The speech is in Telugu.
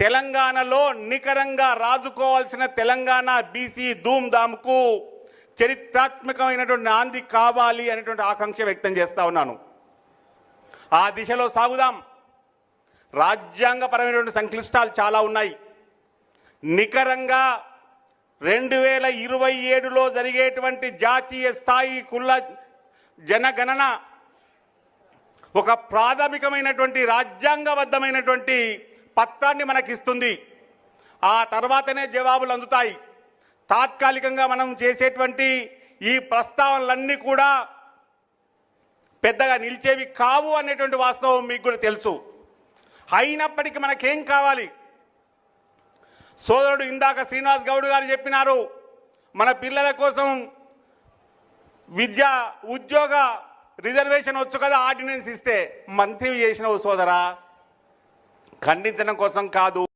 తెలంగాణలో నికరంగా రాజుకోవాల్సిన తెలంగాణ బీసీ ధూమ్ధామ్కు చరిత్రాత్మకమైనటువంటి నాంది కావాలి అనేటువంటి ఆకాంక్ష వ్యక్తం చేస్తూ ఉన్నాను. ఆ దిశలో సాగుదాం. రాజ్యాంగపరమైనటువంటి సంక్లిష్టాలు చాలా ఉన్నాయి. నికరంగా రెండు వేల ఇరవై ఏడులో జరిగేటువంటి జాతీయ స్థాయి కుల జనగణన ఒక ప్రాథమికమైనటువంటి రాజ్యాంగబద్ధమైనటువంటి పత్రాన్ని మనకిస్తుంది. ఆ తర్వాతనే జవాబులు అందుతాయి. తాత్కాలికంగా మనం చేసేటువంటి ఈ ప్రస్తావనలన్నీ కూడా పెద్దగా నిలిచేవి కావు అనేటువంటి వాస్తవం మీకు కూడా తెలుసు. అయినప్పటికీ మనకేం కావాలి? సోదరుడు ఇందాక శ్రీనివాస్ గౌడ్ గారు చెప్పినారు మన పిల్లల కోసం విద్య ఉద్యోగ రిజర్వేషన్ వచ్చు కదా ఆర్డినెన్స్ ఇస్తే మంత్రి చేసినవు సోదరా. ఖండించడం కోసం కాదు.